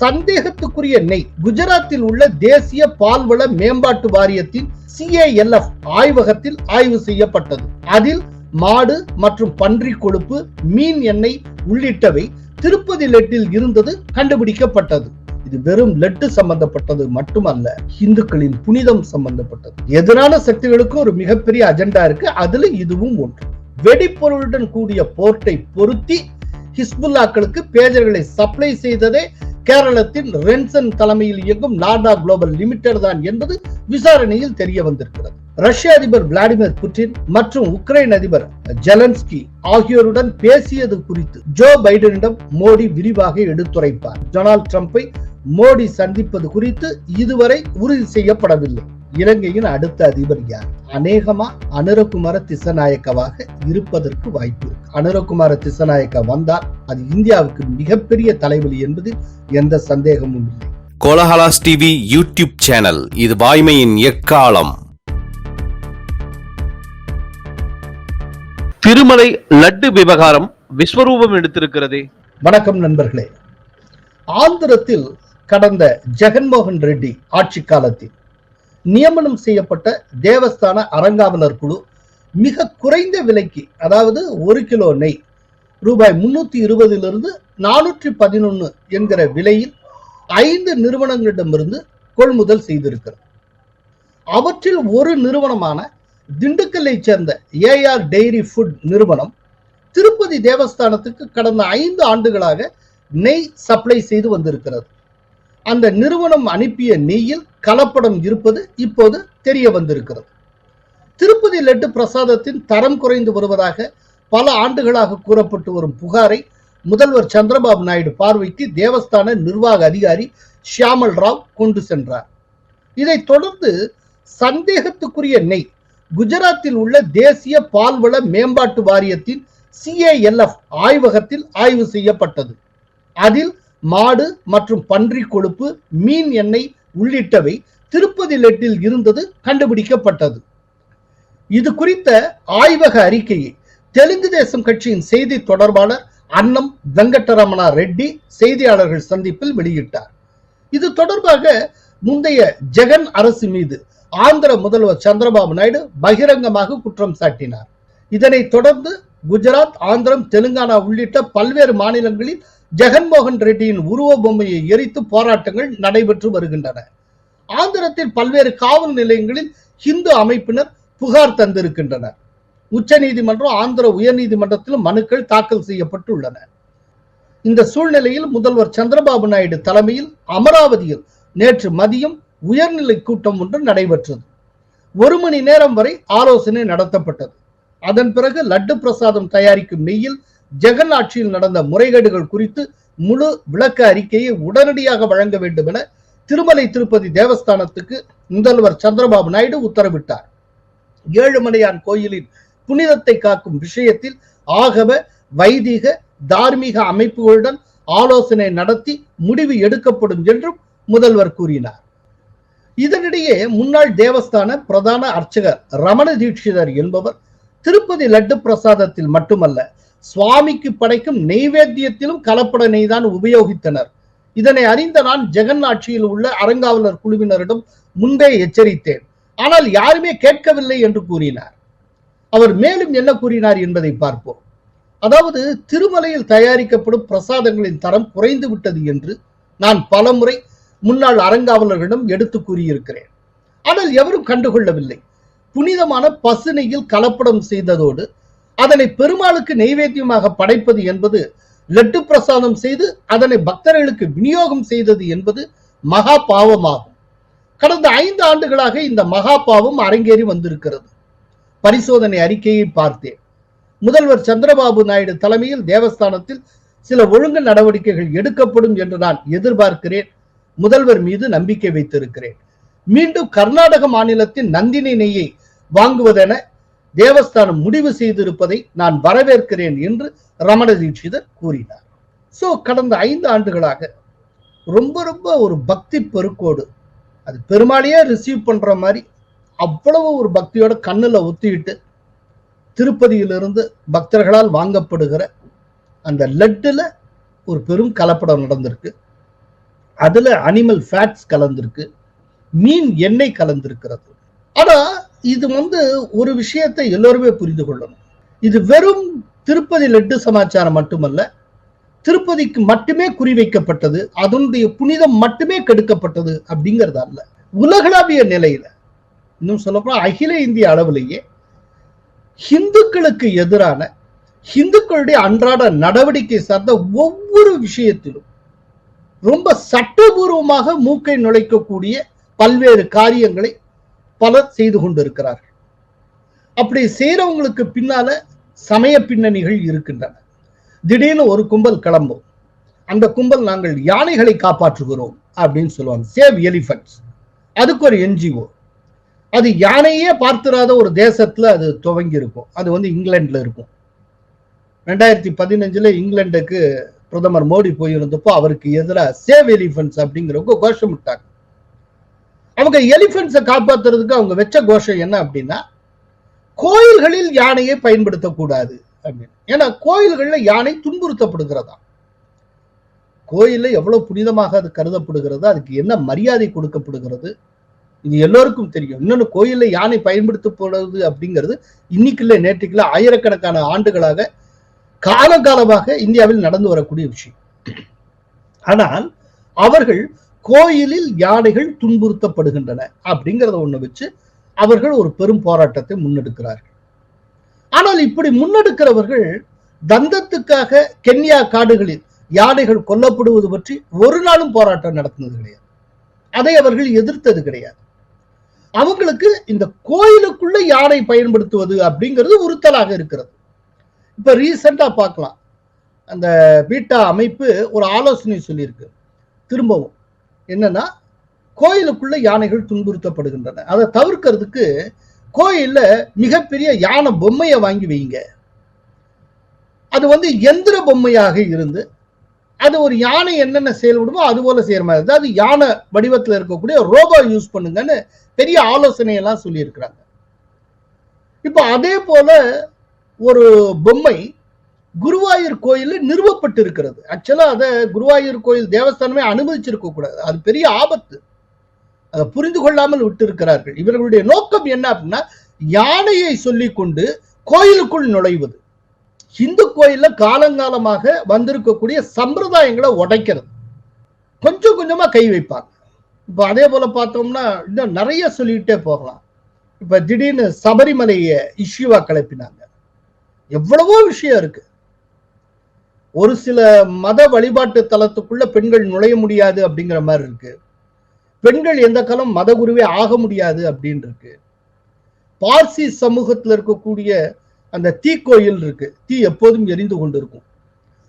சந்தேகத்துக்குரிய நெய். குஜராத்தில் உள்ள தேசிய பால்வள மேம்பாட்டு வாரியத்தின் சிஏஎல்எஃப் ஆய்வகத்தில் ஆய்வு செய்யப்பட்டது. அதில் மாடு மற்றும் பன்றி கொழுப்பு மீன் எண்ணெய் உள்ளிட்டவை திருப்பதி லெட்டில் இருந்தது கண்டுபிடிக்கப்பட்டது. இது வெறும் லெட்டு சம்பந்தப்பட்டது மட்டுமல்ல இந்துக்களின் புனிதம் சம்பந்தப்பட்டது. எதிரான சக்திகளுக்கு ஒரு மிகப்பெரிய அஜெண்டா இருக்கு அதுல இதுவும் ஒன்று. வெடிப்பொருளுடன் கூடிய போர்ட்டை பொருத்தி ஹிஸ்புல்லாக்களுக்கு பேஜர்களை சப்ளை செய்ததே கேரளத்தின் ரென்சன் தலைமையில் இயங்கும் நாடா குளோபல் லிமிடெட் தான் என்பது விசாரணையில் தெரிய வந்திருக்கிறது. ரஷ்ய அதிபர் விளாடிமிர் புட்டின் மற்றும் உக்ரைன் அதிபர் ஜெலன்ஸ்கி ஆகியோருடன் பேசியது குறித்து ஜோ பைடனிடம் மோடி விரிவாக எடுத்துரைப்பார். டொனால்ட் ட்ரம்ப்பை மோடி சந்திப்பது குறித்து இதுவரை உறுதி செய்யப்படவில்லை. இலங்கையின் அடுத்த அதிபர் யார்? அநேகமா அனுரகுமார திசநாயக்கவாக இருப்பதற்கு வாய்ப்பு இருக்கு. அனுரகுமார திசநாயக்க வந்தால் அது இந்தியாவுக்கு மிகப்பெரிய தலைவலி என்பதில் எந்த சந்தேகமும் இல்லை. கோலஹலாஸ் டிவி யூடியூப் சேனல் இது வாய்மையின் எக்காலம். திருமலை லட்டு விவகாரம் விஸ்வரூபம் எடுத்திருக்கிறதே. வணக்கம் நண்பர்களே. ஆந்திரத்தில் கடந்த ஜெகன்மோகன் ரெட்டி ஆட்சி காலத்தில் நியமனம் செய்யப்பட்ட தேவஸ்தான அரங்காவலர் குழு மிக குறைந்த விலைக்கு அதாவது ஒரு கிலோ நெய் ரூபாய் முன்னூத்தி இருபதிலிருந்து நானூற்றி பதினொன்று என்கிற விலையில் ஐந்து நிறுவனங்களிடமிருந்து கொள்முதல் செய்திருக்கிறது. அவற்றில் ஒரு நிறுவனமான திண்டுக்கல்லை சேர்ந்த ஏஆர் டெய்ரி ஃபுட் நிறுவனம் திருப்பதி தேவஸ்தானத்துக்கு கடந்த ஐந்து ஆண்டுகளாக நெய் சப்ளை செய்து வந்திருக்கிறது. அந்த நிறுவனம் அனுப்பிய நெய்யில் கலப்படம் இருப்பது இப்போது தெரிய வந்திருக்கிறது. திருப்பதி லட்டு பிரசாதத்தின் தரம் குறைந்து வருவதாக பல ஆண்டுகளாக கூறப்பட்டு வரும் புகாரை முதல்வர் சந்திரபாபு நாயுடு பார்வைக்கு தேவஸ்தான நிர்வாக அதிகாரி ஷியாமல் ராவ் கொண்டு சென்றார். இதைத் தொடர்ந்து சந்தேகத்துக்குரிய நெய் குஜராத்தில் உள்ள தேசிய பால்வள மேம்பாட்டு வாரியத்தின் சிஏஎல்எஃப் ஆய்வகத்தில் ஆய்வு செய்யப்பட்டது. அதில் மாடு மற்றும் பன்றி கொழுப்பு மீன் எண்ணெய் உள்ளிட்டவை திருப்பதி லெட்டில் இருந்தது கண்டுபிடிக்கப்பட்டது. இது குறித்த ஆய்வக அறிக்கையை தெலுங்கு தேசம் கட்சியின் செய்தி தொடர்பாளர் அன்னம் வெங்கட்டரமணா ரெட்டி செய்தியாளர்கள் சந்திப்பில் வெளியிட்டார். இது தொடர்பாக முந்தைய ஜெகன் அரசு மீது ஆந்திர முதல்வர் சந்திரபாபு நாயுடு பகிரங்கமாக குற்றம் சாட்டினார். இதனைத் தொடர்ந்து குஜராத் ஆந்திரம் தெலுங்கானா உள்ளிட்ட பல்வேறு மாநிலங்களில் ஜெகன்மோகன் ரெட்டியின் உருவ பொம்மையை எரித்து போராட்டங்கள் நடைபெற்று வருகின்றன. ஆந்திரத்தில் பல்வேறு காவல் நிலையங்களில் இந்து அமைப்பினர் புகார் தந்திருக்கின்றனர். உச்ச நீதிமன்றம் ஆந்திர உயர்நீதிமன்றத்திலும் மனுக்கள் தாக்கல் செய்யப்பட்டுள்ளன. இந்த சூழ்நிலையில் முதல்வர் சந்திரபாபு நாயுடு தலைமையில் அமராவதியில் நேற்று மதியம் உயர்நிலை கூட்டம் ஒன்று நடைபெற்றது. ஒரு மணி நேரம் வரை ஆலோசனை நடத்தப்பட்டது. அதன் பிறகு லட்டு பிரசாதம் தயாரிக்கும் நெய்யில் ஜெகன் ஆட்சியில் நடந்த முறைகேடுகள் குறித்து முழு விளக்க அறிக்கையை உடனடியாக வழங்க வேண்டும் என திருமலை திருப்பதி தேவஸ்தானத்துக்கு முதல்வர் சந்திரபாபு நாயுடு உத்தரவிட்டார். ஏழுமலையான் கோயிலின் புனிதத்தை காக்கும் விஷயத்தில் ஆகவ வைதிக தார்மீக அமைப்புகளுடன் ஆலோசனை நடத்தி முடிவு எடுக்கப்படும் என்றும் முதல்வர் கூறினார். இதனிடையே முன்னாள் தேவஸ்தான பிரதான அர்ச்சகர் ரமண தீட்சிதர் என்பவர் திருப்பதி லட்டு பிரசாதத்தில் மட்டுமல்ல சுவாமிக்கு படைக்கும் நெய்வேத்தியத்திலும் கலப்பட நெய் தான் உபயோகித்தனர். இதனை அறிந்த நான் ஜெகன் உள்ள அறங்காவலர் குழுவினரிடம் முன்பே எச்சரித்தேன். ஆனால் யாருமே கேட்கவில்லை என்று கூறினார். அவர் மேலும் என்ன கூறினார் என்பதை பார்ப்போம். அதாவது திருமலையில் தயாரிக்கப்படும் பிரசாதங்களின் தரம் குறைந்து விட்டது என்று நான் பலமுறை முன்னாள் அறங்காவலர்களிடம் எடுத்து கூறியிருக்கிறேன். ஆனால் எவரும் கண்டுகொள்ளவில்லை. புனிதமான பசுனையில் கலப்படம் செய்ததோடு அதனை பெருமாளுக்கு நெய்வேத்தியமாக படைப்பது என்பது லட்டு பிரசாதம் செய்து அதனை பக்தர்களுக்கு விநியோகம் செய்தது என்பது மகா பாவமாகும் கடந்த ஐந்து ஆண்டுகளாக இந்த மகா பாவம் அரங்கேறி வந்திருக்கிறது. பரிசோதனை அறிக்கையை பார்த்தேன். முதல்வர் சந்திரபாபு நாயுடு தலைமையில் தேவஸ்தானத்தில் சில ஒழுங்கு நடவடிக்கைகள் எடுக்கப்படும் என்று நான் எதிர்பார்க்கிறேன். முதல்வர் மீது நம்பிக்கை வைத்திருக்கிறேன். மீண்டும் கர்நாடக மாநிலத்தின் நந்தினி நெய்யை வாங்குவதென தேவஸ்தானம் முடிவு செய்திருப்பதை நான் வரவேற்கிறேன் என்று ரமண தீட்சிதர் கூறினார். ஸோ கடந்த ஐந்து ஆண்டுகளாக ரொம்ப ரொம்ப ஒரு பக்தி பெருக்கோடு அது பெருமாளையே ரிசீவ் பண்ற மாதிரி அவ்வளவு ஒரு பக்தியோட கண்ணில் ஒத்திக்கிட்டு திருப்பதியிலிருந்து பக்தர்களால் வாங்கப்படுகிற அந்த லட்டில் ஒரு பெரும் கலப்படம் நடந்திருக்கு. அதில் அனிமல் ஃபேட்ஸ் கலந்திருக்கு மீன் எண்ணெய் கலந்திருக்கிறது. ஆனால் இது வந்து ஒரு விஷயத்தை எல்லோருமே புரிந்து கொள்ளணும். இது வெறும் திருப்பதி லட்டு சமாச்சாரம் மட்டுமல்ல திருப்பதிக்கு மட்டுமே குறிவைக்கப்பட்டது அதனுடைய புனிதம் மட்டுமே கெடுக்கப்பட்டது அப்படிங்கிறது அல்ல. உலகளாவிய நிலையில இன்னும் சொல்லப்போனா அகில இந்திய அளவிலேயே ஹிந்துக்களுக்கு எதிரான ஹிந்துக்களுடைய அன்றாட நடவடிக்கை சார்ந்த ஒவ்வொரு விஷயத்திலும் ரொம்ப சட்டபூர்வமாக மூக்கை நுழைக்கக்கூடிய பல்வேறு காரியங்களை பலர் செய்து கொண்டிருக்கிறார்கள். அப்படி செய்யறவங்களுக்கு பின்னால சமய பின்னணிகள் இருக்கின்றன. திடீர்னு ஒரு கும்பல் கிளம்பும். அந்த கும்பல் நாங்கள் யானைகளை காப்பாற்றுகிறோம் அப்படின்னு சொல்லுவாங்க. சேவ் எலிஃபன்ட்ஸ் அதுக்கு ஒரு என்ஜிஓ அது யானையே பார்த்திராத ஒரு தேசத்துல அது துவங்கி இருக்கும் அது வந்து இங்கிலாந்துல இருக்கும். ரெண்டாயிரத்தி பதினஞ்சுல இங்கிலாந்துக்கு பிரதமர் மோடி போயிருந்தப்போ அவருக்கு எதிராக சேவ் எலிஃபன்ட்ஸ் அப்படிங்கிறவங்க கோஷம் விட்டாங்க. அவங்க எலிபென்ட்ஸை காப்பாத்துறதுக்கு அவங்க வச்ச கோஷம் என்ன அப்படின்னா கோயில்களில் யானையை பயன்படுத்தக்கூடாது அப்படின்னு. ஏன்னா கோயில்கள்ல யானை துன்புறுத்தப்படுகிறதா? கோயில்ல எவ்வளவு புனிதமாக அது கருதப்படுகிறது? அதுக்கு என்ன மரியாதை கொடுக்கப்படுகிறது? இது எல்லோருக்கும் தெரியும். இன்னொன்னு கோயில்ல யானை பயன்படுத்தப்படுறது அப்படிங்கிறது இன்னைக்கு நேற்றுக்குள்ள ஆயிரக்கணக்கான ஆண்டுகளாக காலகாலமாக இந்தியாவில் நடந்து வரக்கூடிய விஷயம். ஆனால் அவர்கள் கோயிலில் யானைகள் துன்புறுத்தப்படுகின்றன அப்படிங்கிறத ஒண்ணு வச்சு அவர்கள் ஒரு பெரும் போராட்டத்தை முன்னெடுக்கிறார்கள். ஆனால் இப்படி முன்னெடுக்கிறவர்கள் தந்தத்துக்காக கென்யா காடுகளில் யானைகள் கொல்லப்படுவது பற்றி ஒரு நாளும் போராட்டம் நடத்தினது கிடையாது. அதை அவர்கள் எதிர்த்தது கிடையாது. அவங்களுக்கு இந்த கோயிலுக்குள்ள யானை பயன்படுத்துவது அப்படிங்கிறது உறுத்தலாக இருக்கிறது. இப்ப ரீசெண்டா பார்க்கலாம். அந்த பீட்டா அமைப்பு ஒரு ஆலோசனை சொல்லியிருக்கு. திரும்பவும். என்னன்னா கோயிலுக்குள்ள யானைகள் துன்புறுத்தப்படுகின்றன. அதை தவிர்க்கிறதுக்கு கோயில்ல மிகப்பெரிய யானை பொம்மையை வாங்கி வைங்க. அது வந்து எந்திர பொம்மையாக இருந்து அது ஒரு யானை என்னென்ன செயல்படுமோ அது போல செய்யற மாதிரி அதாவது யானை வடிவத்தில் இருக்கக்கூடிய ரோபோ யூஸ் பண்ணுங்கன்னு பெரிய ஆலோசனை எல்லாம் சொல்லியிருக்கிறாங்க. இப்போ அதே போல ஒரு பொம்மை குருவாயூர் கோயில் நிறுவப்பட்டு இருக்கிறது ஆக்சுவலா அதை குருவாயூர் கோயில் தேவஸ்தானமே அனுமதிச்சிருக்க கூடாது. அது பெரிய ஆபத்து. அதை புரிந்து கொள்ளாமல் விட்டு இருக்கிறார்கள் இவர்களுடைய நோக்கம் என்ன அப்படின்னா யானையை சொல்லி கொண்டு கோயிலுக்குள் நுழைவது. இந்து கோயில்ல காலங்காலமாக வந்திருக்கக்கூடிய சம்பிரதாயங்களை உடைக்கிறது. கொஞ்சம் கொஞ்சமா கை வைப்பாங்க. இப்போ அதே போல பார்த்தோம்னா இன்னும் நிறைய சொல்லிக்கிட்டே போகலாம். இப்ப திடீர்னு சபரிமலையை இஷ்யூவா கிளப்பினாங்க. எவ்வளவோ விஷயம் இருக்கு. ஒரு சில மத வழிபாட்டு தளத்துக்குள்ள பெண்கள் நுழைய முடியாது அப்படிங்கிற மாதிரி இருக்கு. பெண்கள் எந்த காலம் மதகுருவே ஆக முடியாது அப்படின்னு இருக்கு. பார்சி சமூகத்தில் இருக்கக்கூடிய அந்த தீக்கோயில் இருக்கு. தீ எப்போதும் எரிந்து கொண்டிருக்கும்.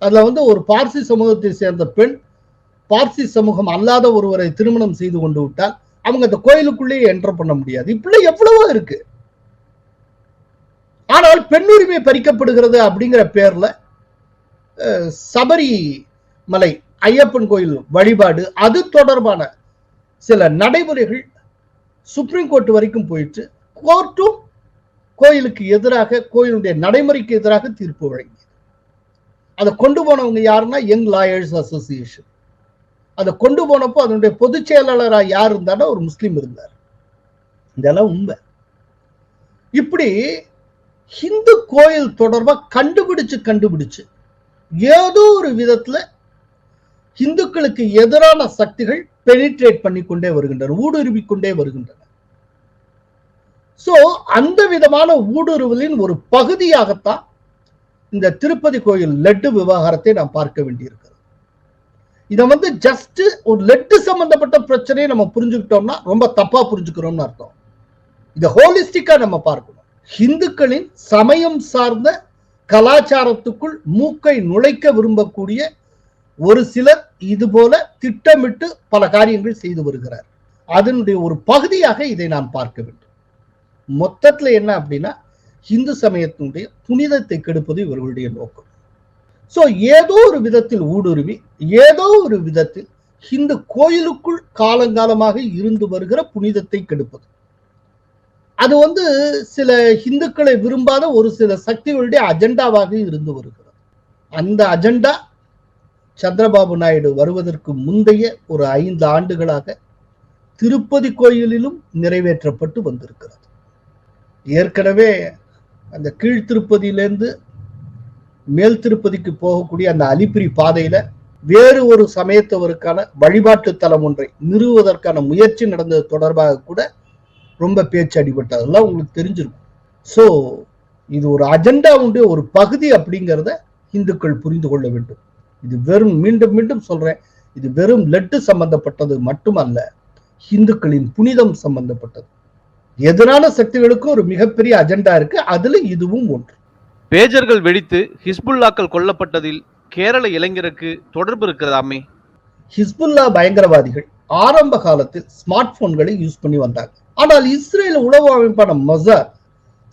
அதுல வந்து ஒரு பார்சி சமூகத்தை சேர்ந்த பெண் பார்சி சமூகம் அல்லாத ஒருவரை திருமணம் செய்து கொண்டு விட்டால் அவங்க அந்த கோயிலுக்குள்ளேயே என்டர் பண்ண முடியாது. இப்படி எவ்வளவோ இருக்கு. ஆனால் பெண்ணுரிமை பறிக்கப்படுகிறது அப்படிங்கிற பேர்ல சபரி மலை ஐயப்பன் கோயில் வழிபாடு அது தொடர்பான சில நடைமுறைகள் சுப்ரீம் கோர்ட் வரைக்கும் போயிட்டு கோர்ட்டும் கோயிலுக்கு எதிராக கோயிலுடைய நடைமுறைக்கு எதிராக தீர்ப்பு வழங்கியது. அதை கொண்டு போனவங்க யாருன்னா யங் லாயர்ஸ் அசோசியேஷன். அதை கொண்டு போனப்போ அதனுடைய பொதுச் செயலாளராக யார் இருந்தாலும் ஒரு முஸ்லீம் இருந்தார். இதெல்லாம் உண்மை. இப்படி ஹிந்து கோயில் தொடர்பா கண்டுபிடிச்சு கண்டுபிடிச்சு ஏதோ ஒரு விதத்துல இந்துக்களுக்கு எதிரான சக்திகள் பெனிட்ரேட் பண்ணி கொண்டே வருகின்றன ஊடுருவி கொண்டே வருகின்றன. சோ அந்த விதமான ஊடுருவலின் ஒரு பகுதியாகத்தான் இந்த திருப்பதி கோயில் லட்டு விவகாரத்தை நாம் பார்க்க வேண்டியிருக்கிறது. இதை வந்து ஜஸ்ட் ஒரு லட்டு சம்பந்தப்பட்ட பிரச்சனையை நம்ம புரிஞ்சுக்கிட்டோம்னா ரொம்ப தப்பா புரிஞ்சுக்கிறோம்னு அர்த்தம். இதை ஹோலிஸ்டிக்கா நம்ம பார்க்கணும். இந்துக்களின் சமயம் சார்ந்த கலாச்சாரத்துக்குள் மூக்கை நுழைக்க விரும்பக்கூடிய ஒரு சிலர் இது போல திட்டமிட்டு பல காரியங்கள் செய்து வருகிறார். அதனுடைய ஒரு பகுதியாக இதை நாம் பார்க்க வேண்டும். மொத்தத்துல என்ன அப்படின்னா இந்து சமயத்தினுடைய புனிதத்தை கெடுப்பது இவர்களுடைய நோக்கம். சோ ஏதோ ஒரு விதத்தில் ஊடுருவி ஏதோ ஒரு விதத்தில் இந்த கோயிலுக்குள் காலங்காலமாக இருந்து வருகிற புனிதத்தை கெடுப்பது. அது வந்து சில இந்துக்களை விரும்பாத ஒரு சில சக்திகளுடைய அஜெண்டாவாக இருந்து வருகிறது. அந்த அஜெண்டா சந்திரபாபு நாயுடு வருவதற்கு முந்தைய ஒரு ஐந்து ஆண்டுகளாக திருப்பதி கோயிலிலும் நிறைவேற்றப்பட்டு வந்திருக்கிறது. ஏற்கனவே அந்த கீழ் திருப்பதியிலேருந்து மேல் திருப்பதிக்கு போகக்கூடிய அந்த அலிப்பிரி பாதையில வேறு ஒரு சமயத்தவருக்கான வழிபாட்டு தலம் ஒன்றை நிறுவுவதற்கான முயற்சி நடந்தது தொடர்பாக கூட ரொம்ப பேச்சு அடிபட்டது அதெல்லாம் உங்களுக்கு தெரிஞ்சிருக்கும். ஸோ இது ஒரு அஜெண்டாவுடைய ஒரு பகுதி அப்படிங்கிறத இந்துக்கள் புரிந்து கொள்ள வேண்டும். இது வெறும் மீண்டும் மீண்டும் சொல்றேன். இது வெறும் லட்டு சம்பந்தப்பட்டது மட்டுமல்ல இந்துக்களின் புனிதம் சம்பந்தப்பட்டது. எதிரான சக்திகளுக்கும் ஒரு மிகப்பெரிய அஜெண்டா இருக்கு அதுல இதுவும் ஒன்று. பேஜர்கள் வெடித்து ஹிஸ்புல்லாக்கள் கொல்லப்பட்டதில் கேரள இளைஞருக்கு தொடர்பு இருக்கிறதாமே? ஹிஸ்புல்லா பயங்கரவாதிகள் ஆரம்ப காலத்தில் ஸ்மார்ட் போன்களை யூஸ் பண்ணி வந்தாங்க. ஆனால் இஸ்ரேல் உளவு அமைப்பான மொசார்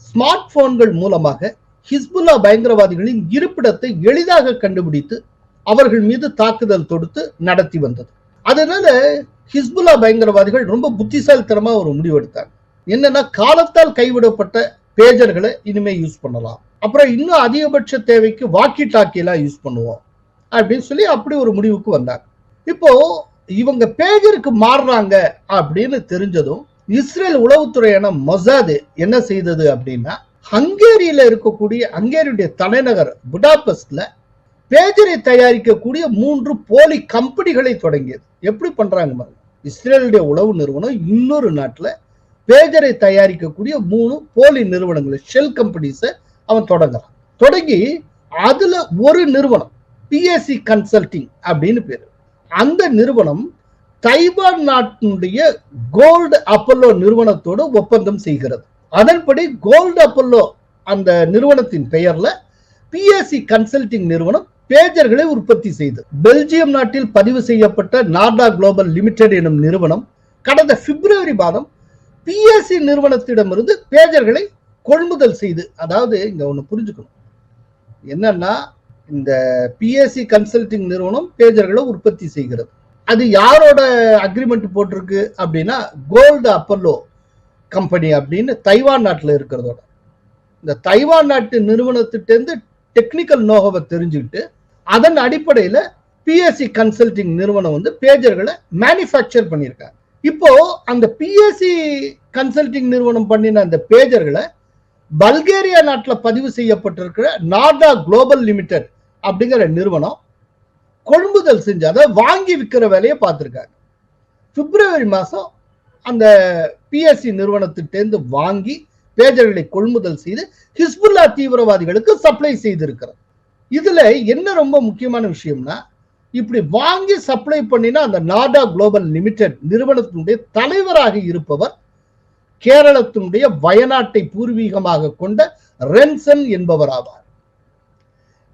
ஸ்மார்ட் போன்கள் மூலமாக ஹிஸ்புல்லா பயங்கரவாதிகளின் இருப்பிடத்தை எளிதாக கண்டுபிடித்து அவர்கள் மீது தாக்குதல் தொடுத்து நடத்தி வந்தது. அதனால ஹிஸ்புல்லா பயங்கரவாதிகள் ரொம்ப புத்திசாலித்தனமா ஒரு முடிவெடுத்தாங்க. என்னன்னா காலத்தால் கைவிடப்பட்ட பேஜர்களை இனிமே யூஸ் பண்ணலாம். அப்புறம் இன்னும் அதிகபட்ச தேவைக்கு வாக்கி டாக்கியெல்லாம் யூஸ் பண்ணுவோம் அப்படின்னு சொல்லி அப்படி ஒரு முடிவுக்கு வந்தாங்க. இப்போ இவங்க பேஜருக்கு மாறுறாங்க அப்படின்னு தெரிஞ்சதும் இஸ்ரேல் உளவுத்துறையான மொசாது என்ன செய்தது அப்படின்னா ஹங்கேரியில இருக்கக்கூடிய ஹங்கேரியுடைய தலைநகர் புடாபெஸ்ட்ல பேஜரை தயாரிக்கக்கூடிய மூன்று போலி கம்பெனிகளை தொடங்கியது. எப்படி பண்றாங்க பாருங்க. இஸ்ரேலுடைய உளவு நிறுவனம் இன்னொரு நாட்டுல பேஜரை தயாரிக்கக்கூடிய மூணு போலி நிறுவனங்களை ஷெல் கம்பெனிஸை அவன் தொடங்குறான். தொடங்கி அதுல ஒரு நிறுவனம் பிஎஸ்சி கன்சல்டிங் அப்படின்னு பேரு. அந்த நிறுவனம் தைவான் நாட்டினுடைய கோல்டு அப்பல்லோ நிறுவனத்தோடு ஒப்பந்தம் செய்கிறது. அதன்படி கோல்டு அப்பல்லோ அந்த நிறுவனத்தின் பெயர்ல பிஎஸ்சி கன்சல்டிங் நிறுவனம் பேஜர்களை உற்பத்தி செய்தது பெல்ஜியம் நாட்டில் பதிவு செய்யப்பட்ட நார்டா குளோபல் லிமிடெட் எனும் நிறுவனம் கடந்த பிப்ரவரி மாதம் பிஎஸ்சி நிறுவனத்திடமிருந்து பேஜர்களை கொள்முதல் செய்து அதாவது இங்க ஒன்று புரிஞ்சுக்கணும். என்னன்னா இந்த பிஎஸ்சி கன்சல்டிங் நிறுவனம் பேஜர்களை உற்பத்தி செய்கிறது. அது யாரோட அக்ரிமெண்ட் போட்டிருக்கு அப்படின்னா கோல்டு அப்பல்லோ கம்பெனி அப்படின்னு தைவான் நாட்டில் இருக்கிறதோட. இந்த தைவான் நாட்டு நிறுவனத்திட்டேருந்து டெக்னிக்கல் நோகவை தெரிஞ்சுக்கிட்டு அதன் அடிப்படையில் பிஎஸ்சி கன்சல்டிங் நிறுவனம் வந்து பேஜர்களை மேனுஃபேக்சர் பண்ணியிருக்காங்க. இப்போ அந்த பிஎஸ்சி கன்சல்டிங் நிறுவனம் பண்ணின அந்த பேஜர்களை பல்கேரியா நாட்டில் பதிவு செய்யப்பட்டிருக்கிற நார்டா குளோபல் லிமிடெட் அப்படிங்கிற நிறுவனம் கொள்முதல் செஞ்சு அதை வாங்கி விற்கிற வேலையை பார்த்துருக்காங்க பிப்ரவரி மாதம் அந்த பிஎஸ்சி நிறுவனத்திட்டேருந்து வாங்கி பேஜர்களை கொள்முதல் செய்து ஹிஸ்புல்லா தீவிரவாதிகளுக்கு சப்ளை செய்திருக்கிறது இதுல என்ன ரொம்ப முக்கியமான விஷயம்னா இப்படி வாங்கி சப்ளை பண்ணினா அந்த நாடா குளோபல் லிமிடெட் நிறுவனத்தினுடைய தலைவராக இருப்பவர் கேரளத்தினுடைய வயநாட்டை பூர்வீகமாக கொண்ட ரென்சன் என்பவர் ஆவார்.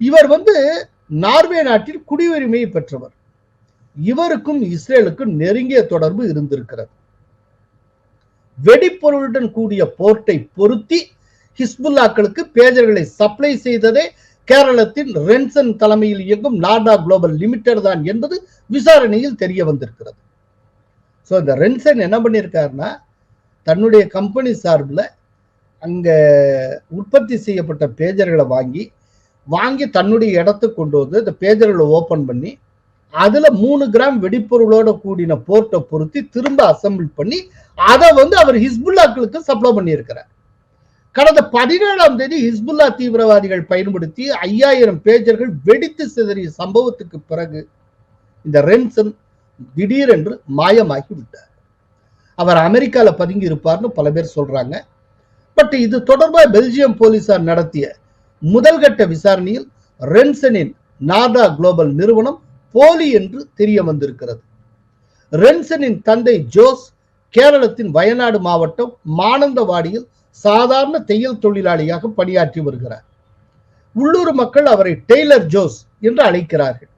இவர் வந்து நார்வே நாட்டில் குடியுரிமையை பெற்றவர். இவருக்கும் இஸ்ரேலுக்கும் நெருங்கிய தொடர்பு இருந்திருக்கிறது. வெடிப்பொருளுடன் கூடிய போர்ட்டை பொருத்தி ஹிஸ்புல்லாக்களுக்கு பேஜர்களை சப்ளை செய்ததே கேரளத்தின் ரென்சன் தலைமையில் இயங்கும் நாடா குளோபல் லிமிடெட் தான் என்பது விசாரணையில் தெரிய வந்திருக்கிறது. ஸோ இந்த ரென்சன் என்ன பண்ணியிருக்காருன்னா தன்னுடைய கம்பெனி சார்பில் அங்கே உற்பத்தி செய்யப்பட்ட பேஜர்களை வாங்கி வாங்கி தன்னுடைய இடத்துக்கு கொண்டு வந்து இந்த பேஜர்களை ஓப்பன் பண்ணி அதுல மூணு கிராம் வெடிப்பொருளோட கூடின போர்ட்டை பொருத்தி திரும்ப அசம்பிள் பண்ணி அதை வந்து அவர் ஹிஸ்புல்லாக்களுக்கு சப்ளை பண்ணியிருக்கிறார். கடந்த பதினேழாம் தேதி ஹிஸ்புல்லா தீவிரவாதிகள் பயன்படுத்தி ஐயாயிரம் பேஜர்கள் வெடித்து சிதறிய சம்பவத்துக்கு பிறகு இந்த ரென்சன் திடீரென்று மாயமாகி விட்டார். அவர் அமெரிக்காவில் பதுங்கி இருப்பார்னு பல பேர் சொல்றாங்க. பட் இது தொடர்பாக பெல்ஜியம் போலீசார் நடத்திய முதல்கட்ட விசாரணையில் ரென்சனின் நாடா குளோபல் நிறுவனம் போலி என்று தெரிய வந்திருக்கிறது ரென்சனின் தந்தை ஜோஸ் கேரளத்தின் வயநாடு மாவட்டம் மானந்தவாடியில் சாதாரண தையல் தொழிலாளியாக பணியாற்றி வருகிறார். உள்ளூர் மக்கள் அவரை டெய்லர் ஜோஸ் என்று அழைக்கிறார்கள்.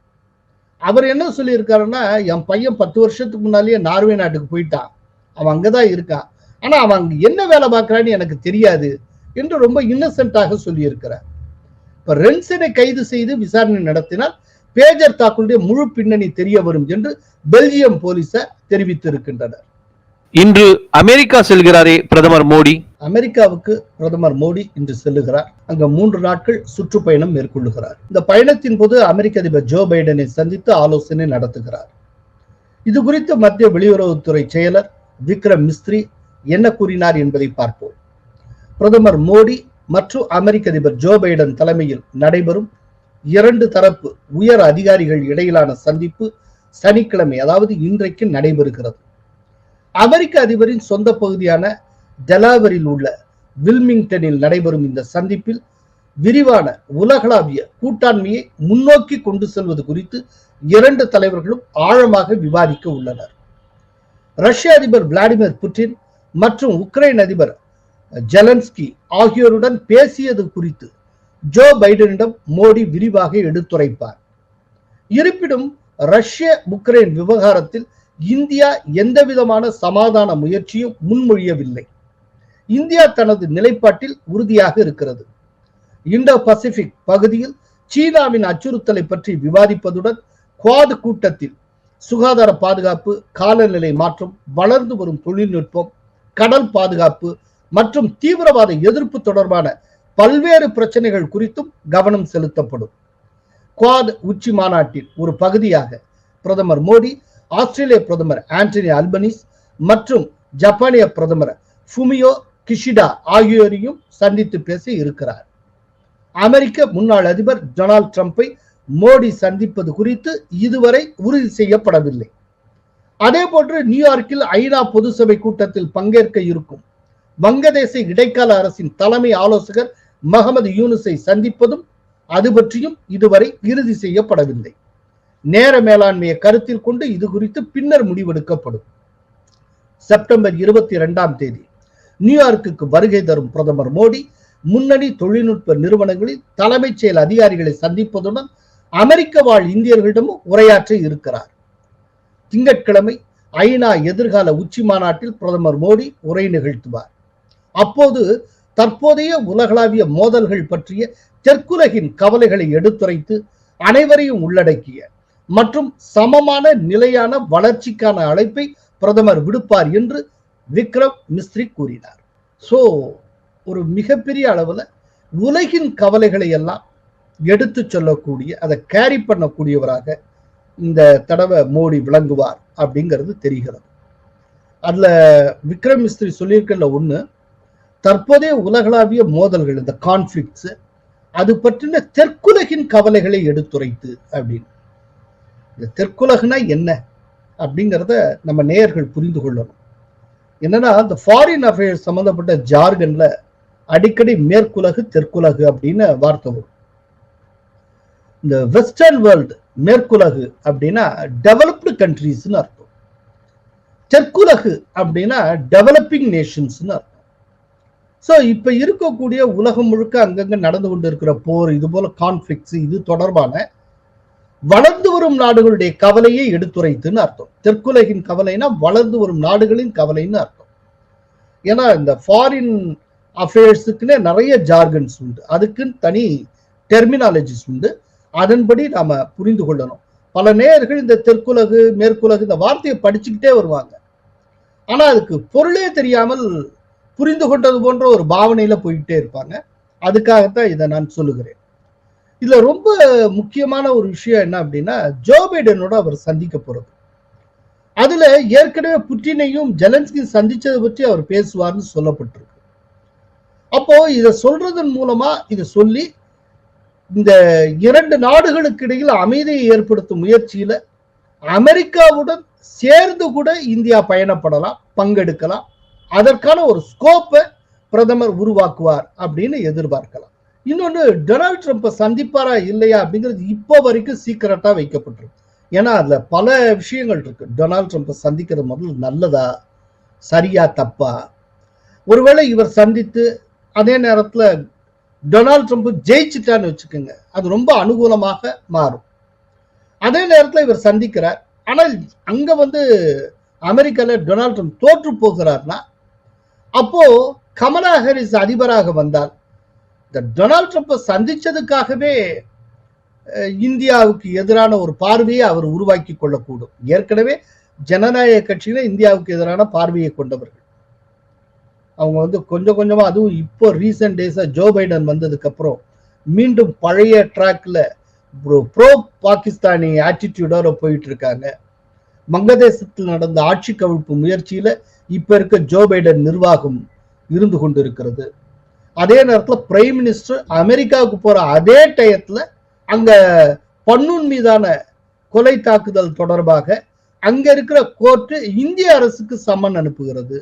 அவர் என்ன சொல்லியிருக்காருன்னா என் பையன் பத்து வருஷத்துக்கு முன்னாலேயே நார்வே நாட்டுக்கு போயிட்டான். அவன் அங்கதான் இருக்கான். ஆனா அவன் என்ன வேலை பார்க்கறான்னு எனக்கு தெரியாது என்று ரொம்ப இன்னசென்ட்டாக சொல்லியிருக்கிறார். இப்ப ரென்சனை கைது செய்து விசாரணை நடத்தினால் பேஜர் தாக்குடைய முழு பின்னணி தெரிய வரும் என்று பெல்ஜியம் போலீசார் தெரிவித்திருக்கின்றனர். இன்று அமெரிக்கா செல்கிறாரே பிரதமர் மோடி. அமெரிக்காவுக்கு பிரதமர் மோடி இன்று செல்லுகிறார். அங்க மூன்று நாட்கள் சுற்றுப்பயணம் மேற்கொள்ளுகிறார். இந்த பயணத்தின் போது அமெரிக்க அதிபர் ஜோ பைடனை சந்தித்து ஆலோசனை நடத்துகிறார். இது குறித்து மத்திய வெளியுறவுத்துறை செயலர் விக்ரம் மிஸ்ரி என்ன கூறினார் என்பதை பார்ப்போம். பிரதமர் மோடி மற்றும் அமெரிக்க அதிபர் ஜோ பைடன் தலைமையில் நடைபெறும் இரண்டு தரப்பு உயர் அதிகாரிகள் இடையிலான சந்திப்பு சனிக்கிழமை அதாவது இன்றைக்கு நடைபெறுகிறது. அமெரிக்க அதிபரின் சொந்த பகுதியான டெலாவரில் உள்ள வில்மிங்டனில் நடைபெறும் இந்த சந்திப்பில் விரிவான உலகளாவிய கூட்டாண்மையை முன்னோக்கி கொண்டு செல்வது குறித்து இரண்டு தலைவர்களும் ஆழமாக விவாதிக்க உள்ளனர். ரஷ்ய அதிபர் விளாடிமிர் புட்டின் மற்றும் உக்ரைன் அதிபர் ஜெலன்ஸ்கி ஆகியோருடன் பேசியது குறித்து ஜோ பைடனிடம் மோடி விரிவாக எடுத்துரைப்பார். இருப்பினும் ரஷ்ய உக்ரைன் விவகாரத்தில் இந்தியா எந்தவிதமான சமாதான முயற்சியும் முன்மொழியவில்லை. இந்தியா தனது நிலைப்பாட்டில் உறுதியாக இருக்கிறது. இந்தோ பசிபிக் பகுதியில் சீனாவின் அச்சுறுத்தலை பற்றி விவாதிப்பதுடன் குவாட் கூட்டத்தில் சுகாதார பாதுகாப்பு காலநிலை மாற்றம் வளர்ந்து வரும் தொழில்நுட்பம் கடல் பாதுகாப்பு மற்றும் தீவிரவாத எதிர்ப்பு தொடர்பான பல்வேறு பிரச்சனைகள் குறித்தும் கவனம் செலுத்தப்படும். குவாட் உச்சி மாநாட்டின் ஒரு பகுதியாக பிரதமர் மோடி ஆஸ்திரேலிய பிரதமர் ஆண்டனி அல்பனிஸ் மற்றும் ஜப்பானிய பிரதமர் ஃபுமியோ கிஷிடா ஆகியோரையும் சந்தித்து பேச இருக்கிறார். அமெரிக்க முன்னாள் அதிபர் டொனால்ட் ட்ரம்ப்பை மோடி சந்திப்பது குறித்து இதுவரை உறுதி செய்யப்படவில்லை. அதே போன்று நியூயார்க்கில் ஐநா பொதுசபை கூட்டத்தில் பங்கேற்க இருக்கும் வங்கதேச இடைக்கால அரசின் தலைமை ஆலோசகர் மகமது யூனுஸை சந்திப்பதும் அது பற்றியும் இதுவரை இறுதி செய்யப்படவில்லை. நேர மேலாண்மையை கருத்தில் கொண்டு இது குறித்து பின்னர் முடிவெடுக்கப்படும். செப்டம்பர் இருபத்தி இரண்டாம் தேதி நியூயார்க்குக்கு வருகை தரும் பிரதமர் மோடி முன்னணி தொழில்நுட்ப நிறுவனங்களில் தலைமைச் செயல் அதிகாரிகளை சந்திப்பதுடன் அமெரிக்க வாழ் இந்தியர்களிடமும் உரையாற்ற இருக்கிறார். திங்கட்கிழமை ஐநா எதிர்கால உச்சி மாநாட்டில் பிரதமர் மோடி உரை நிகழ்த்துவார். அப்போது தற்போதைய உலகளாவிய மோதல்கள் பற்றிய தெற்குலகின் கவலைகளை எடுத்துரைத்து அனைவரையும் உள்ளடக்கிய மற்றும் சமமான நிலையான வளர்ச்சிக்கான அழைப்பை பிரதமர் விடுப்பார் என்று விக்ரம் மிஸ்ரி கூறினார். சோ ஒரு மிகப்பெரிய அளவுல உலகின் கவலைகளை எல்லாம் எடுத்து சொல்லக்கூடிய அதை கேரி பண்ணக்கூடியவராக இந்த தடவை மோடி விளங்குவார் அப்படிங்கிறது தெரிகிறது. அதுல விக்ரம் மிஸ்திரி சொல்லியிருக்கல ஒண்ணு தற்போதைய உலகளாவிய மோதல்கள் இந்த கான்ஃபிளிக்ஸ் அது பற்றின தெற்குலகின் கவலைகளை எடுத்துரைத்து அப்படின்னு. இந்த தெற்குலகுனா என்ன அப்படிங்கிறத நம்ம நேயர்கள் புரிந்து கொள்ளணும். என்னன்னா இந்த ஃபாரின் அஃபேர்ஸ் சம்பந்தப்பட்ட ஜார்கன்ல அடிக்கடி மேற்குலகு தெற்குலகு அப்படின்னு வார்த்தை வரும். இந்த வெஸ்டர்ன் வேர்ல்டு மேற்குலகு அப்படின்னா டெவலப்டு கண்ட்ரீஸ்னு அர்த்தம். தெற்குலகு அப்படின்னா டெவலப்பிங் நேஷன்ஸ்னு அர்த்தம். ஸோ இப்போ இருக்கக்கூடிய உலகம் முழுக்க அங்கங்கே நடந்து கொண்டு இருக்கிற போர் இது போல கான்ஃபிளிக்ஸ் இது தொடர்பான வளர்ந்து வரும் நாடுகளுடைய கவலையை எடுத்துரைத்துன்னு அர்த்தம். தெற்குலகின் கவலைனா வளர்ந்து வரும் நாடுகளின் கவலைன்னு அர்த்தம். ஏன்னா இந்த ஃபாரின் அஃபேர்ஸுக்குன்னே நிறைய ஜார்கன்ஸ் உண்டு. அதுக்குன்னு தனி டெர்மினாலஜிஸ் உண்டு. அதன்படி நாம புரிந்து கொள்ளணும். பல நேயர்கள் இந்த தெற்குலகு மேற்குலகு இந்த வார்த்தையை படிச்சுக்கிட்டே வருவாங்க. ஆனா அதுக்கு பொருளே தெரியாமல் புரிந்து கொண்டது போன்ற ஒரு பாவனையில போயிட்டே இருப்பாங்க. அதுக்காகத்தான் இதை நான் சொல்லுகிறேன். இதுல ரொம்ப முக்கியமான ஒரு விஷயம் என்ன அப்படின்னா ஜோ பைடனோட அவர் சந்திக்க போறது. அதுல ஏற்கனவே புட்டினையும் ஜெலன்ஸ்கி சந்திச்சதை பற்றி அவர் பேசுவார்னு சொல்லப்பட்டிருக்கு. அப்போ இதை சொல்றதன் மூலமா இதை சொல்லி இந்த இரண்டு நாடுகளுக்கு இடையில் அமைதியை ஏற்படுத்தும் முயற்சியில அமெரிக்காவுடன் சேர்ந்து கூட இந்தியா பயணப்படலாம் பங்கெடுக்கலாம். அதற்கான ஒரு ஸ்கோப்பை பிரதமர் உருவாக்குவார் அப்படின்னு எதிர்பார்க்கலாம். இன்னொன்று டொனால்ட் ட்ரம்ப்பை சந்திப்பாரா இல்லையா அப்படிங்கிறது இப்போ வரைக்கும் சீக்கிரட்டாக வைக்கப்பட்டிருக்கு. ஏன்னா அதில் பல விஷயங்கள் இருக்கு. டொனால்ட் ட்ரம்ப்பை சந்திக்கிறது முதல்ல நல்லதா? சரியா தப்பா? ஒருவேளை இவர் சந்தித்து அதே நேரத்தில் டொனால்ட் ட்ரம்ப் ஜெயிச்சுட்டான்னு வச்சுக்கோங்க. அது ரொம்ப அனுகூலமாக மாறும். அதே நேரத்தில் இவர் சந்திக்கிறார். ஆனால் அங்கே வந்து அமெரிக்காவில் டொனால்ட் ட்ரம்ப் தோற்று போகிறார்னா அப்போ கமலா ஹாரிஸ் அதிபராக வந்தால் இந்த டொனால்ட் ட்ரம்ப்பை சந்திச்சதுக்காகவே இந்தியாவுக்கு எதிரான ஒரு பார்வையை அவர் உருவாக்கி கொள்ளக்கூடும். ஏற்கனவே ஜனநாயக கட்சியில இந்தியாவுக்கு எதிரான பார்வையை கொண்டவர்கள். அவங்க வந்து கொஞ்சம் கொஞ்சமா அதுவும் இப்போ ரீசெண்ட் டேஸா ஜோ பைடன் வந்ததுக்கு அப்புறம் மீண்டும் பழைய ட்ராக்ல ப்ரோ பாகிஸ்தானி ஆட்டிடியூடோட போயிட்டு இருக்காங்க. வங்கதேசத்தில் நடந்த ஆட்சி கவிழ்ப்பு முயற்சியில இப்ப இருக்க ஜோ பைடன் நிர்வாகம் இருந்து கொண்டு இருக்கிறது அதே நேரத்துல பிரைம் மினிஸ்டர் அமெரிக்காவுக்கு போற அதே டயத்துல அங்க பன்னூன் மீதான கொலை தாக்குதல் தொடர்பாக அங்க இருக்கிற கோர்ட்டு இந்திய அரசுக்கு சம்மன் அனுப்புகிறது.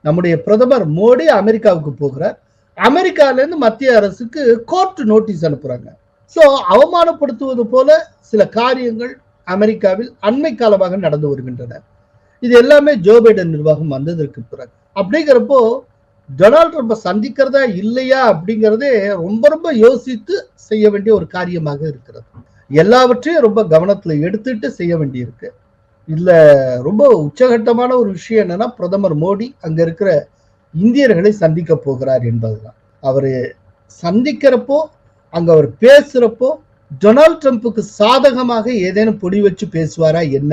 நம்முடைய பிரதமர் மோடி அமெரிக்காவுக்கு போகிறார். அமெரிக்கால இருந்து மத்திய அரசுக்கு கோர்ட் நோட்டீஸ் அனுப்புறாங்க. சோ அவமானப்படுத்துவது போல சில காரியங்கள் அமெரிக்காவில் அண்மை காலமாக நடந்து வருகின்றன. இது எல்லாமே ஜோ பைடன் நிர்வாகம் வந்ததற்கு பிறகு. அப்படிங்கிறப்போ டொனால்ட் ட்ரம்ப்பை சந்திக்கிறதா இல்லையா அப்படிங்கிறதே ரொம்ப ரொம்ப யோசித்து செய்ய வேண்டிய ஒரு காரியமாக இருக்கிறது. எல்லாவற்றையும் ரொம்ப கவனத்துல எடுத்துட்டு செய்ய வேண்டியிருக்கு. இதில் ரொம்ப உச்சகட்டமான ஒரு விஷயம் என்னன்னா பிரதமர் மோடி அங்க இருக்கிற இந்தியர்களை சந்திக்க போகிறார் என்பதுதான். அவர் சந்திக்கிறப்போ அங்க அவர் பேசுறப்போ டொனால்ட் ட்ரம்ப்புக்கு சாதகமாக ஏதேனும் பொடி வச்சு பேசுவாரா என்ன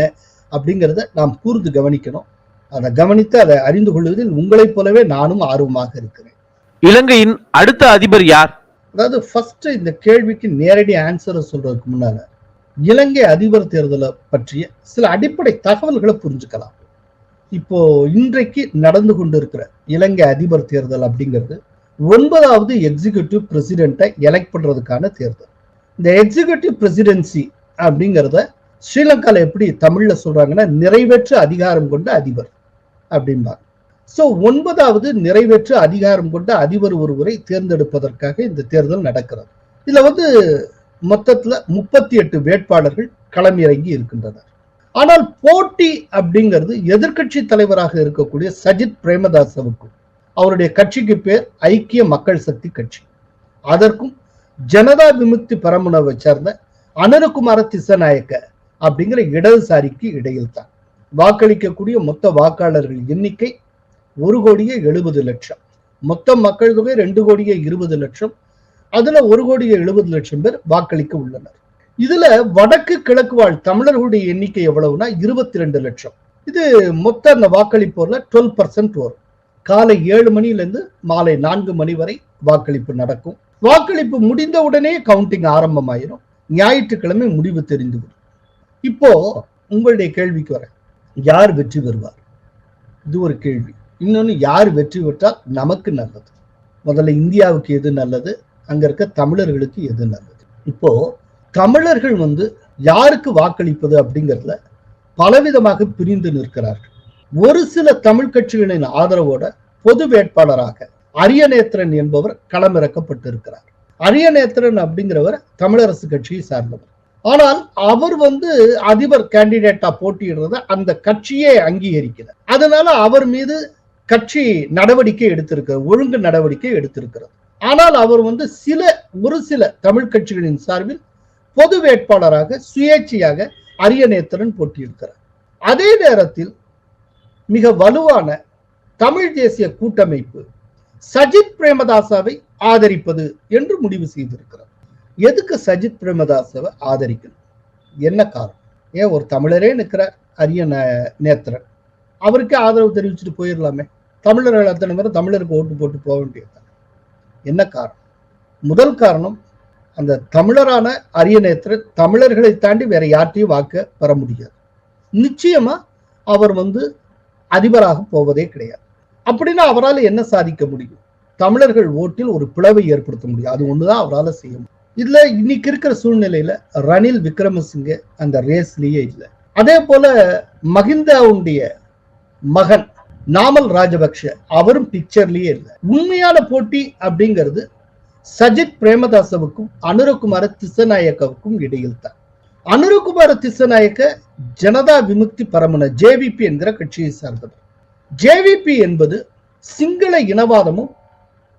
அப்படிங்கிறத நாம் கூர்ந்து கவனிக்கணும். அதை கவனித்து அதை அறிந்து கொள்வதில் உங்களைப் போலவே நானும் ஆர்வமாக இருக்கிறேன். இலங்கையின் அடுத்த அதிபர் யார்? அதாவது ஃபர்ஸ்ட் இந்த கேள்விக்கு நேரடி ஆன்சரை சொல்றதுக்கு முன்னால இலங்கை அதிபர் தேர்தலை பற்றிய சில அடிப்படை தகவல்களை புரிஞ்சுக்கலாம். இப்போ இன்றைக்கு நடந்து கொண்டிருக்கிற இலங்கை அதிபர் தேர்தல் அப்படிங்கிறது ஒன்பதாவது எக்ஸிகியூட்டிவ் பிரசிடென்ட்டை எலெக்ட் பண்றதுக்கான தேர்தல். இந்த எக்ஸிகியூட்டிவ் பிரசிடென்சி அப்படிங்கிறத ஸ்ரீலங்கால எப்படி தமிழ்ல சொல்றாங்கன்னா நிறைவேற்று அதிகாரம் கொண்ட அதிபர் அப்படிம்பாங்க. சோ ஒன்பதாவது நிறைவேற்று அதிகாரம் கொண்ட அதிபர் ஒருவரை தேர்ந்தெடுப்பதற்காக இந்த தேர்தல் நடக்கிறது. இதுல வந்து மொத்தத்துல முப்பத்தி எட்டு வேட்பாளர்கள் களமிறங்கி இருக்கின்றனர். ஆனால் போட்டி அப்படிங்கிறது எதிர்க்கட்சி தலைவராக இருக்கக்கூடிய சஜித் பிரேமதாசவுக்கும் அவருடைய கட்சிக்கு பேர் ஐக்கிய மக்கள் சக்தி கட்சி. அதற்கும் ஜனதா விமுக்தி பரமுனவை சேர்ந்த அனுரகுமார திசநாயக்க அப்படிங்கிற இடதுசாரிக்கு இடையில் தான் வாக்களிக்கக்கூடிய மொத்த வாக்காளர்கள் எண்ணிக்கை ஒரு கோடியே எழுபது லட்சம். மொத்த மக்கள் தொகை ரெண்டு கோடியே இருபது லட்சம். அதுல ஒரு கோடியே எழுபது லட்சம் பேர் வாக்களிக்க உள்ளனர். இதுல வடக்கு கிழக்கு வாழ் தமிழர்களுடைய எண்ணிக்கை எவ்வளவுனா இருபத்தி ரெண்டு லட்சம். இது மொத்த அந்த வாக்களிப்போர்ல டுவெல் பர்சன்ட் வரும். காலை ஏழு மணில இருந்து மாலை நான்கு மணி வரை வாக்களிப்பு நடக்கும். வாக்களிப்பு முடிந்த உடனே கவுண்டிங் ஆரம்பமாயிரும். ஞாயிற்றுக்கிழமை முடிவு தெரிந்துவிடும். இப்போ உங்களுடைய கேள்விக்கு வரேன். யார் வெற்றி பெறுவார்? இது ஒரு கேள்வி. இன்னொன்னு யார் வெற்றி பெற்றால் நமக்கு நல்லது? முதல்ல இந்தியாவுக்கு எது நல்லது? அங்க இருக்க தமிழர்களுக்கு எது நல்லது? இப்போ தமிழர்கள் வந்து யாருக்கு வாக்களிப்பது அப்படிங்கிறதுல பலவிதமாக பிரிந்து நிற்கிறார்கள். ஒரு சில தமிழ் கட்சிகளின் ஆதரவோட பொது வேட்பாளராக அரியநேத்திரன் என்பவர் களமிறக்கப்பட்டிருக்கிறார். அரியநேத்திரன் அப்படிங்கிறவர் தமிழரசு கட்சியை சார்ந்தவர். ஆனால் அவர் வந்து அதிபர் கேண்டிடேட்டா போட்டியிடுறத அந்த கட்சியே அங்கீகரிக்கிறார் அதனால அவர் மீது கட்சி நடவடிக்கை எடுத்திருக்கிறது ஒழுங்கு நடவடிக்கை எடுத்திருக்கிறது. ஆனால் அவர் வந்து சில ஒரு சில தமிழ் கட்சிகளின் சார்பில் பொது வேட்பாளராக சுயேட்சையாக அரியநேத்திரன் போட்டியிருக்கிறார் அதே நேரத்தில் மிக வலுவான தமிழ் தேசிய கூட்டமைப்பு சஜித் பிரேமதாசாவை ஆதரிப்பது என்று முடிவு செய்திருக்கிறார். எதுக்கு சஜித் பிரேமதாசாவை ஆதரிக்கணும்? என்ன காரணம்? ஏன் ஒரு தமிழரே நிற்கிறார் அரிய நே- நேத்திரன். அவருக்கே ஆதரவு தெரிவிச்சுட்டு போயிடலாமே. தமிழர்கள் அத்தனை பேரும் தமிழருக்கு ஓட்டு போட்டு போக வேண்டியது என்ன காரணம்? முதல் காரணம் அந்த தமிழரான அரிய நேத்திரன் தமிழர்களை தாண்டி வேற யார்ட்டையும் வாக்க பெற முடியாது. நிச்சயமா அவர் வந்து அதிபராக போவதே கிடையாது. அப்படின்னா அவரால் என்ன சாதிக்க முடியும்? தமிழர்கள் ஓட்டில் ஒரு பிளவை ஏற்படுத்த முடியும். அது ஒண்ணுதான் அவரால் செய்ய முடியும். இதுல இன்னைக்கு இருக்கிற சூழ்நிலையில ரணில் விக்ரமசிங்கே அந்த ரேஸ்லயே இல்லை. அதே போல மகிந்தாவுடைய மகன் நாமல் ராஜபக்ஷ அவரும் பிக்சர்லயே இல்லை. உண்மையான போட்டி அப்படிங்கிறது சஜித் பிரேமதாசவுக்கும் அனுரகுமார திசநாயக்கவுக்கும் இடையில் தான். அனுரகுமார திசநாயக்க ஜனதா விமுக்தி பரமன ஜேவிபி என்கிற கட்சியை சார்ந்தவர். ஜேவிபி என்பது சிங்கள இனவாதமும்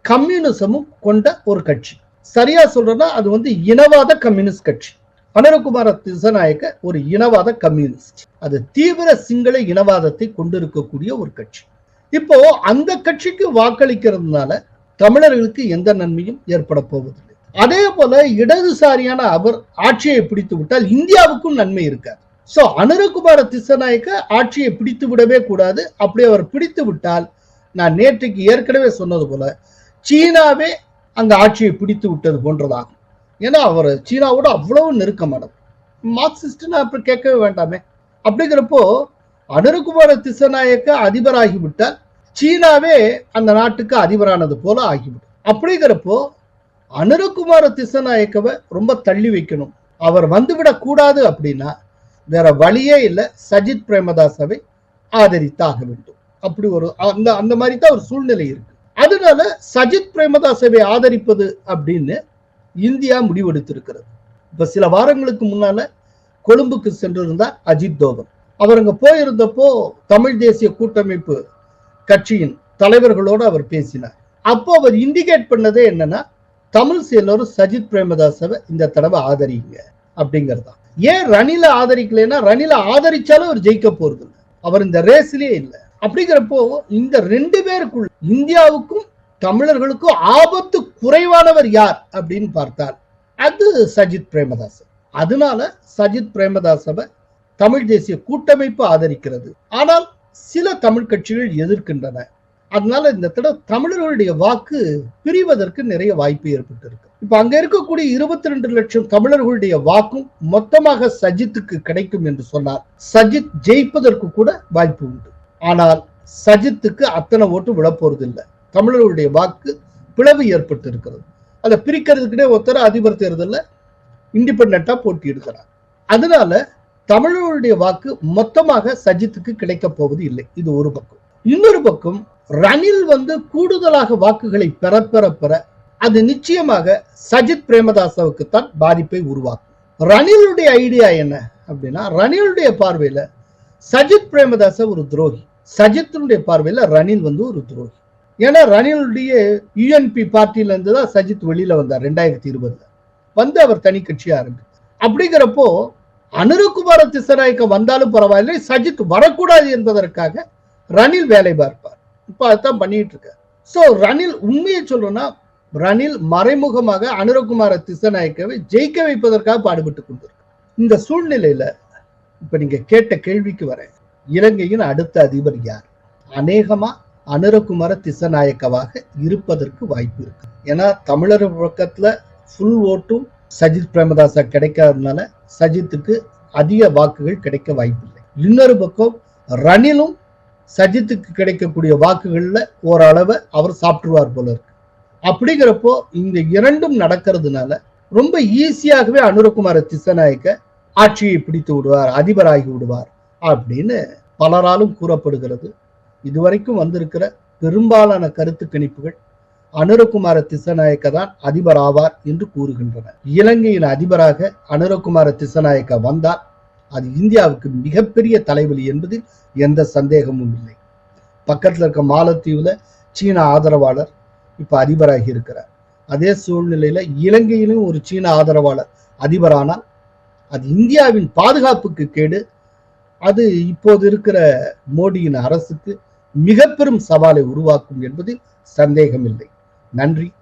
கம்யூனிசமும் கொண்ட ஒரு கட்சி. சரியா சொல்றதா அது வந்து இனவாத கம்யூனிஸ்ட் கட்சி. அனுரகுமார திசநாயக்க ஒரு இனவாத கம்யூனிஸ்ட். அது தீவிர சிங்கள இனவாதத்தை கொண்டிருக்கக்கூடிய ஒரு கட்சி. இப்போ அந்த கட்சிக்கு வாக்களிக்கிறதுனால தமிழர்களுக்கு எந்த நன்மையும் ஏற்பட போவதில்லை. அதே போல இடதுசாரியான அவர் ஆட்சியை பிடித்து விட்டால் இந்தியாவுக்கும் நன்மை இருக்காது. சோ அனுரகுமார திசநாயக்க ஆட்சியை பிடித்து விடவே கூடாது. அப்படி அவர் பிடித்து விட்டால் நான் நேற்றுக்கு ஏற்கனவே சொன்னது போல சீனாவே அங்க ஆட்சியை பிடித்து விட்டது போன்றதாகும். ஏன்னா அவர் சீனாவோட அவ்வளவு நெருக்கமானது மார்க்சிஸ்ட்னு அப்படி கேட்கவே வேண்டாமே. அப்படிங்கிறப்போ அனுருகுமார திசநாயக்க அதிபராகிவிட்டால் சீனாவே அந்த நாட்டுக்கு அதிபரானது போல ஆகிவிடும். அப்படிங்கிறப்போ அனுரகுமார திசநாயக்கவை ரொம்ப தள்ளி வைக்கணும். அவர் வந்துவிடக் கூடாது அப்படின்னா வேற வழியே இல்லை. சஜித் பிரேமதாசவை ஆதரித்தாக வேண்டும். அப்படி ஒரு அந்த அந்த மாதிரி தான் ஒரு சூழ்நிலை இருக்கு. அதனால சஜித் பிரேமதாசவை ஆதரிப்பது அப்படின்னு இந்தியா முடிவெடுத்திருக்கிறது. இப்ப சில வாரங்களுக்கு முன்னால கொழும்புக்கு சென்றிருந்தார் அஜித் தோவல். அவர் அங்க போயிருந்தப்போ தமிழ் தேசிய கூட்டமைப்பு கட்சியின் தலைவர்களோடு அவர் பேசினார். அப்போ அவர் இண்டிகேட் பண்ணதே என்னன்னா தமிழ் செயலரும் சஜித் பிரேமதாசவை இந்த தடவை ஆதரிங்க அப்படிங்கறதா ஏன் ரணில ஆதரிக்கலைன்னா ரணில ஆதரிச்சாலும் அவர் ஜெயிக்க போறது அவர் இந்த ரேஸ்லயே இல்லை. அப்படிங்கிறப்போ இந்த ரெண்டு பேருக்குள் இந்தியாவுக்கும் தமிழர்களுக்கும் ஆபத்து குறைவானவர் யார் அப்படின்னு பார்த்தால் அது சஜித் பிரேமதாசன். அதனால சஜித் பிரேமதாசவை தமிழ் தேசிய கூட்டமைப்பு ஆதரிக்கிறது. ஆனால் சில தமிழ் கட்சிகள் எதிர்க்கின்றன. அதனால இந்த தடவை தமிழர்களுடைய வாக்கு பிரிவதற்கு நிறைய வாய்ப்பு ஏற்பட்டிருக்கு. இப்ப அங்க இருக்கக்கூடிய இருபத்தி ரெண்டு லட்சம் தமிழர்களுடைய வாக்கும் மொத்தமாக சஜித்துக்கு கிடைக்கும் என்று சொன்னார் சஜித் ஜெயிப்பதற்கு கூட வாய்ப்பு உண்டு. ஆனால் சஜித்துக்கு அத்தனை ஓட்டு விழப்போறது இல்லை தமிழர்களுடைய வாக்கு பிளவு ஏற்பட்டு இருக்கிறது அதை பிரிக்கிறதுக்குனே ஒருத்தர் அதிபர் தேர்தலில் இண்டிபெண்டா போட்டியிடுகிறார். அதனால தமிழர்களுடைய வாக்கு மொத்தமாக சஜித்துக்கு கிடைக்க போவது இல்லை. இது ஒரு பக்கம். இன்னொரு பக்கம் ரணில் வந்து கூடுதலாக வாக்குகளை பெற பெற பெற அது நிச்சயமாக சஜித் பிரேமதாசவுக்கு தான் பாதிப்பை உருவாக்கும். ரணிலுடைய ஐடியா என்ன அப்படின்னா ரணிலுடைய பார்வையில சஜித் பிரேமதாச ஒரு துரோகி. சஜித்தினுடைய பார்வையில ரணில் வந்து ஒரு துரோகி. ஏன்னா ரணிலுடைய யூஎன்பி பார்ட்டியில இருந்து தான் சஜித் வெளியில வந்தார் ரெண்டாயிரத்தி இருபதுல. வந்து அவர் தனி கட்சியா இருக்கு அப்படிங்கிறப்போ அனுரகுமார திசநாயக்க வந்தாலும் பரவாயில்லை சஜித் வரக்கூடாது என்பதற்காக ரணில் வேலை பார்ப்பார் இப்போ அதான் பண்ணிட்டு இருக்கார். சோ ரணில் உண்மையை சொல்லணும்னா ரணில் மறைமுகமாக அனுரகுமார திசநாயக்கவை ஜெயிக்க வைப்பதற்காக பாடுபட்டு கொண்டிருக்கு இந்த சூழ்நிலையில இப்ப நீங்க கேட்ட கேள்விக்கு வரேன். இலங்கையின் அடுத்த அதிபர் யார்? அநேகமா அனுரகுமார திசநாயக்கவாக இருப்பதற்கு வாய்ப்பு இருக்கு. ஏன்னா தமிழர் பக்கத்துல ஃபுல் ஓட்டும் சஜித் பிரேமதாசா கிடைக்காததுனால சஜித்துக்கு அதிக வாக்குகள் கிடைக்க வாய்ப்பில்லை. இன்னொரு பக்கம் ரணிலும் சஜித்துக்கு கிடைக்கக்கூடிய வாக்குகள்ல ஓரளவு அவர் சாப்பிட்டுருவார் போல இருக்கு. அப்படிங்கிறப்போ இந்த இரண்டும் நடக்கிறதுனால ரொம்ப ஈஸியாகவே அனுரகுமார திசநாயக்க ஆட்சியை பிடித்து விடுவார் அதிபராகி விடுவார் அப்படின்னு பலராலும் கூறப்படுகிறது. இதுவரைக்கும் வந்திருக்கிற பெரும்பாலான கருத்து கணிப்புகள் அனுரகுமார திசநாயக்க தான் அதிபர் ஆவார் என்று கூறுகின்றன. இலங்கையின் அதிபராக அனுரகுமார திசநாயக்க வந்தால் அது இந்தியாவுக்கு மிகப்பெரிய தலைவலி என்பதில் எந்த சந்தேகமும் இல்லை. பக்கத்தில் இருக்க மாலத்தீவுல சீன ஆதரவாளர் இப்போ அதிபராகி இருக்கிறார். அதே சூழ்நிலையில இலங்கையிலும் ஒரு சீன ஆதரவாளர் அதிபரானால் அது இந்தியாவின் பாதுகாப்புக்கு கேடு. அது இப்போது இருக்கிற மோடியின் அரசுக்கு மிக பெரும் சவாலை உருவாக்கும் என்பதில் சந்தேகமில்லை. நன்றி.